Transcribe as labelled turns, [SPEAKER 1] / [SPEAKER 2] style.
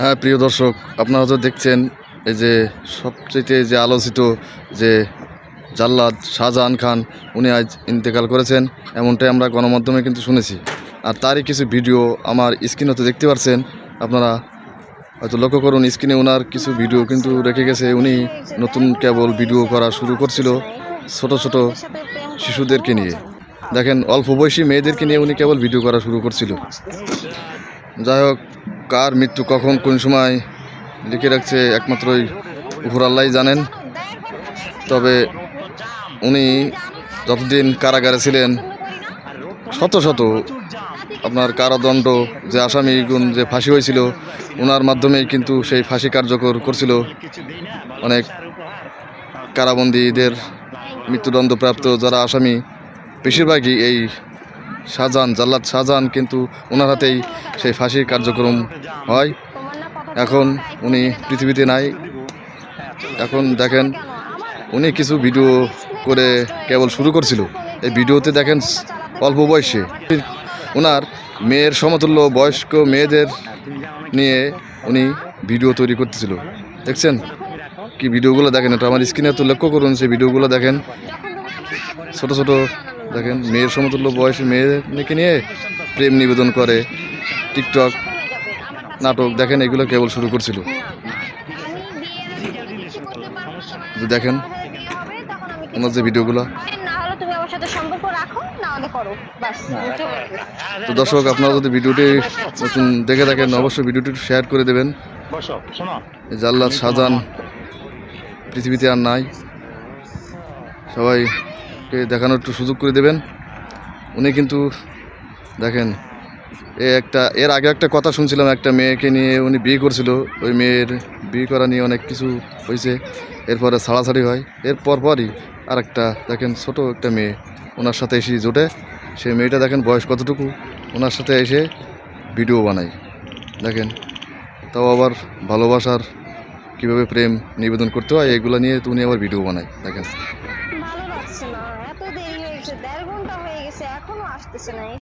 [SPEAKER 1] হ্যাঁ প্রিয় দর্শক, আপনারা তো দেখছেন এই যে সবচেয়ে যে আলোচিত যে জাল্লাদ শাহজাহান খান, উনি আজ ইন্তেকাল করেছেন, এমনটাই আমরা গণমাধ্যমে কিন্তু শুনেছি। আর তারই কিছু ভিডিও আমার স্ক্রিনে তো দেখতে পাচ্ছেন, আপনারা হয়তো লক্ষ্য করুন, স্ক্রিনে ওনার কিছু ভিডিও কিন্তু রেখে গেছে। উনি নতুন কেবল ভিডিও করা শুরু করছিল ছোট ছোট শিশুদেরকে নিয়ে। দেখেন, অল্প বয়সী মেয়েদেরকে নিয়ে উনি কেবল ভিডিও করা শুরু করছিল। যাই হোক কার মৃত্যু কখন, কোন সময়, লিখে রাখছে একমাত্র ওই উপর আল্লাহ জানেন। তবে উনি যতদিন কারাগারে ছিলেন, শত শত আপনার কারাদণ্ড, যে আসামিগুণ যে ফাঁসি হয়েছিল ওনার মাধ্যমেই কিন্তু সেই ফাঁসি কার্যকর করছিল অনেক কারাবন্দীদের মৃত্যুদণ্ডপ্রাপ্ত যারা আসামি, বেশিরভাগই এই শাহজাহান, জাল্লাদ শাহজাহান কিন্তু ওনার হাতেই সেই ফাঁসির কার্যক্রম হয়। এখন উনি পৃথিবীতে নাই। এখন দেখেন, উনি কিছু ভিডিও করে কেবল শুরু করছিল। এই ভিডিওতে দেখেন, অল্প বয়সে ওনার মেয়ের সমতুল্য বয়স্ক মেয়েদের নিয়ে উনি ভিডিও তৈরি করতেছিল। দেখছেন কি ভিডিওগুলো দেখেন এটা আমার স্ক্রিনে তো লক্ষ্য করুন, সেই ভিডিওগুলো দেখেন। ছোট ছোট দেখেন, মেয়ের সমতুল্য বয়সী মেয়েকে নিয়ে প্রেম নিবেদন করে, টিকটক, নাটক, দেখেন, এগুলো কেবল শুরু করছিল। দেখেন ওনার যে ভিডিওগুলো। তো দর্শক, আপনারা যদি ভিডিওটি নতুন দেখে থাকেন, অবশ্যই ভিডিওটি শেয়ার করে দেবেন। জাল্লাদ শাহজাহান পৃথিবীতে আর নাই। সবাইকে দেখানোর একটু সুযোগ করে দেবেন। উনি কিন্তু দেখেন, এ একটা, এর আগে একটা কথা শুনছিলাম, একটা মেয়েকে নিয়ে উনি বিয়ে করছিল। ওই মেয়ের বিয়ে করা নিয়ে অনেক কিছু হয়েছে, এরপরে ছাড়াছাড়ি হয়। এর পরপরই আর একটা দেখেন, ছোট একটা মেয়ে ওনার সাথে এসে জোটে। সেই মেয়েটা দেখেন বয়স কতটুকু? ওনার সাথে এসে ভিডিও বানায়। দেখেন, তাও আবার ভালোবাসার কীভাবে প্রেম নিবেদন করতে হয়, এগুলো নিয়ে তো উনি আবার ভিডিও বানায়। দেখেন।
[SPEAKER 2] ভালো না। এত দেরি হয়ে গেছে দেড় ঘণ্টা হয়ে গেছে এখনও আসতেছে না।